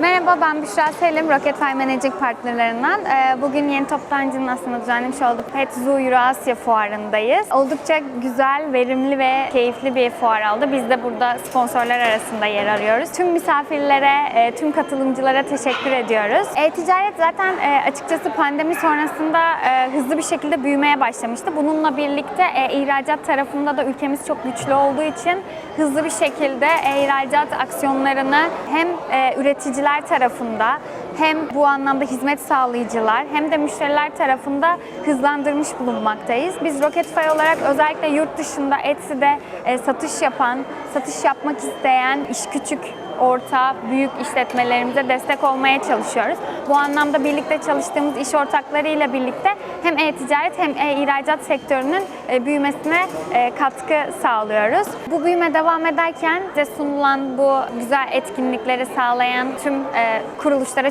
Merhaba ben Büşra Selim, Rocketfy Managing partnerlerinden. Ee, Bugün Yeni Toptancı'nın aslında düzenlemiş olduğu Pet Zoo Eurasya fuarındayız. Oldukça güzel, verimli ve keyifli bir fuar oldu. Biz de burada sponsorlar arasında yer arıyoruz. Tüm misafirlere, e, tüm katılımcılara teşekkür ediyoruz. E-ticaret zaten e, açıkçası pandemi sonrasında e, hızlı bir şekilde büyümeye başlamıştı. Bununla birlikte ihracat tarafında da ülkemiz çok güçlü olduğu için hızlı bir şekilde e-ihracat aksiyonlarını hem e, üreticiler tarafında hem bu anlamda hizmet sağlayıcılar hem de müşteriler tarafında hızlandırmış bulunmaktayız. Biz Rocketfy olarak özellikle yurt dışında Etsy'de e, satış yapan, satış yapmak isteyen iş küçük orta, büyük işletmelerimize destek olmaya çalışıyoruz. Bu anlamda birlikte çalıştığımız iş ortaklarıyla birlikte hem e-ticaret hem e-ihracat sektörünün e, büyümesine e, katkı sağlıyoruz. Bu büyüme devam ederken bize sunulan bu güzel etkinlikleri sağlayan tüm kuruluşlara